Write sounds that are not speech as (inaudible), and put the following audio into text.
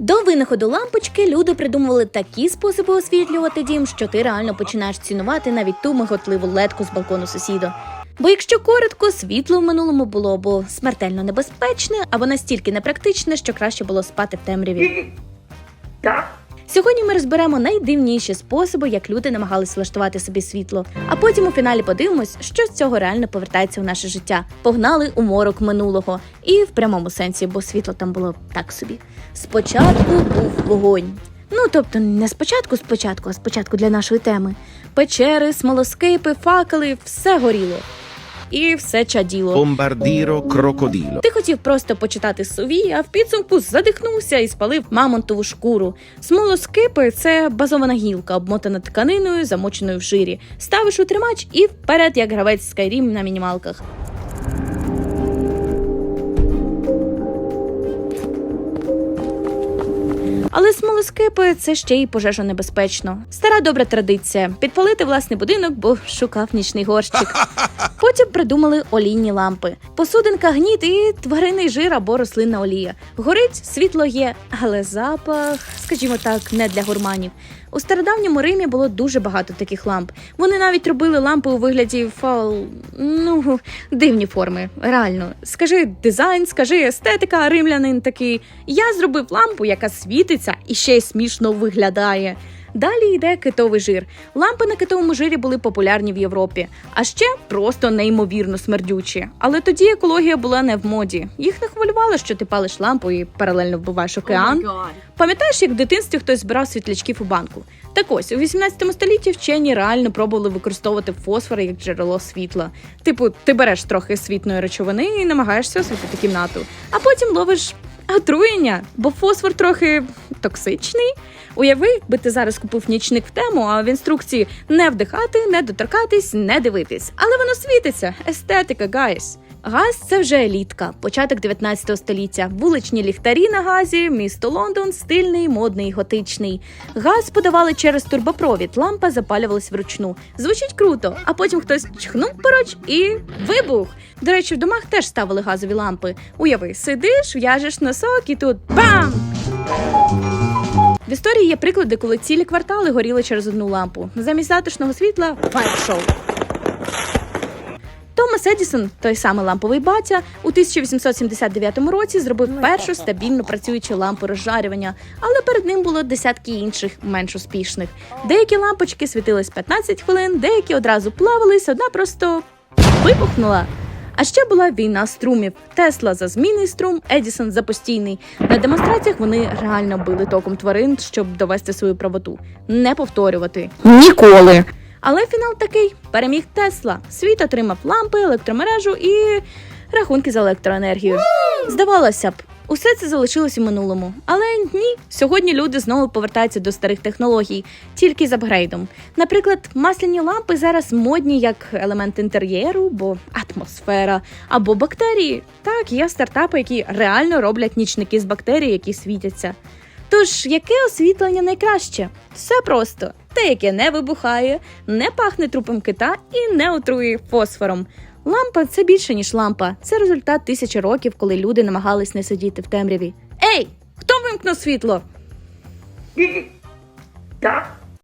До винаходу лампочки люди придумували такі способи освітлювати дім, що ти реально починаєш цінувати навіть ту миготливу ледку з балкону сусіда. Бо якщо коротко, світло в минулому було або смертельно небезпечне, або настільки непрактичне, що краще було спати в темряві. Сьогодні ми розберемо найдивніші способи, як люди намагались влаштувати собі світло. А потім у фіналі подивимось, що з цього реально повертається в наше життя. Погнали у морок минулого, і в прямому сенсі, бо світло там було так собі. Спочатку був вогонь. Ну тобто не спочатку, спочатку, а спочатку для нашої теми. Печери, смолоскипи, факели, все горіло. І все чаділо. Bombardiro crocodilo. Ти хотів просто почитати сові, а в підсумку задихнувся і спалив мамонтову шкуру. Смолоскипи це базована гілка, обмотана тканиною, замоченою в жирі. Ставиш у тримач і вперед, як гравець Skyrim на мінімалках. Але смолоскипи це ще й пожежонебезпечно. Стара добра традиція підпалити власний будинок, бо шукав нічний горщик. (laughs) Потім придумали олійні лампи. Посудинка гніт і тваринний жир або рослинна олія. Горить, світло є, але запах, скажімо так, не для гурманів. У стародавньому Римі було дуже багато таких ламп. Вони навіть робили лампи у вигляді фал... ну, дивні форми. Реально. Скажи дизайн, скажи естетика, римлянин такий. Я зробив лампу, яка світиться і ще й смішно виглядає. Далі йде китовий жир. Лампи на китовому жирі були популярні в Європі, а ще просто неймовірно смердючі. Але тоді екологія була не в моді. Їх не хвилювало, що ти палиш лампу і паралельно вбиваєш океан. Пам'ятаєш, як в дитинстві хтось збирав світлячків у банку? Так ось у 18 столітті вчені реально пробували використовувати фосфор як джерело світла. Типу, ти береш трохи світної речовини і намагаєшся освітити кімнату, а потім ловиш отруєння, бо фосфор трохи токсичний. Уяви, якби ти зараз купив нічник в тему, а в інструкції не вдихати, не доторкатись, не дивитись. Але воно світиться. Естетика, гайс. Газ це вже елітка, початок 19 століття. Вуличні ліхтарі на газі, місто Лондон, стильний, модний, готичний. Газ подавали через турбопровід, лампа запалювалась вручну. Звучить круто, а потім хтось чхнув поруч і вибух. До речі, в домах теж ставили газові лампи. Уяви, сидиш, в'яжеш носок і тут бам! В історії є приклади, коли цілі квартали горіли через одну лампу. Замість затишного світла фаєр-шоу. Томас Едісон, той самий ламповий батя, у 1879 році зробив першу стабільно працюючу лампу розжарювання, але перед ним було десятки інших менш успішних. Деякі лампочки світились 15 хвилин, деякі одразу плавались, одна просто вибухнула. А ще була війна струмів. Тесла за змінний струм, Едісон за постійний. На демонстраціях вони реально били током тварин, щоб довести свою правоту. Не повторювати. Ніколи. Але фінал такий: переміг Тесла. Світ отримав лампи, електромережу і рахунки за електроенергію. Здавалося б, усе це залишилось у минулому. Але ні, сьогодні люди знову повертаються до старих технологій, тільки з апгрейдом. Наприклад, масляні лампи зараз модні як елемент інтер'єру, бо атмосфера або бактерії. Так, є стартапи, які реально роблять нічники з бактерій, які світяться. Тож, яке освітлення найкраще? Все просто. Те, яке не вибухає, не пахне трупом кита і не отрує фосфором. Лампа це більше, ніж лампа. Це результат тисячі років, коли люди намагались не сидіти в темряві. Ей! Хто вимкнув світло? Так.